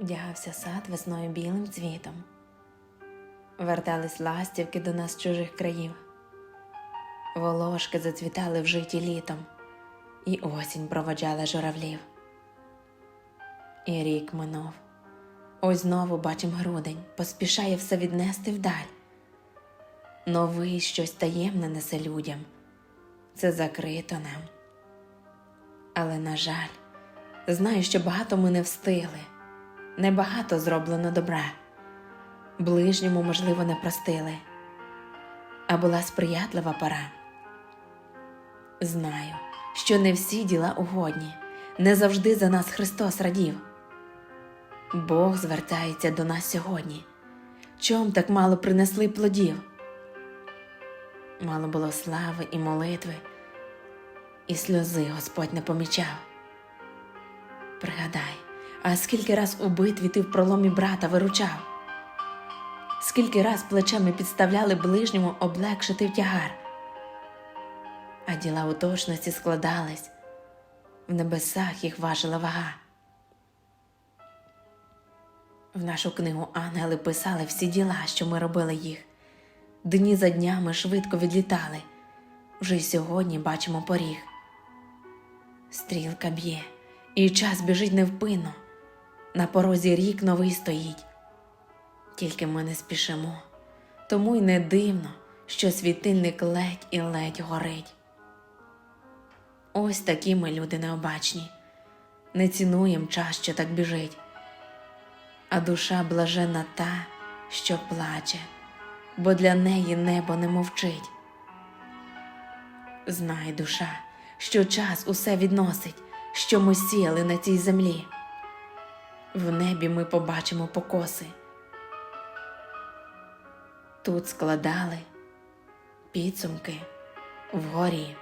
Вдягався сад весною білим цвітом. Вертались ластівки до нас з чужих країв. Волошки зацвітали в житті літом, і осінь проводжала журавлів. І рік минув. Ось знову бачим грудень, поспішає все віднести вдаль. Новий щось таємне несе людям, це закрито нам. Але, на жаль, знаю, що багато ми не встигли, небагато зроблено добра, ближньому, можливо, не простили, а була сприятлива пора. Знаю, що не всі діла угодні, не завжди за нас Христос радів. Бог звертається до нас сьогодні. Чом так мало принесли плодів? Мало було слави і молитви, і сльози Господь не помічав. Пригадай, а скільки раз у битві ти в проломі брата виручав, скільки раз плечами підставляли ближньому облегшити тягар, а діла у складались, в небесах їх важила вага. В нашу книгу ангели писали всі діла, що ми робили їх. Дні за днями швидко відлітали. Вже й сьогодні бачимо поріг. Стрілка б'є, і час біжить невпинно. На порозі рік новий стоїть. Тільки ми не спішимо, тому й не дивно, що світильник ледь і ледь горить. Ось такі ми люди необачні, не цінуєм час, що так біжить а душа блажена та, що плаче, бо для неї небо не мовчить. Знай, душа, що час усе відносить, що ми сіяли на цій землі. В небі ми побачимо покоси. Тут складали підсумки вгорі.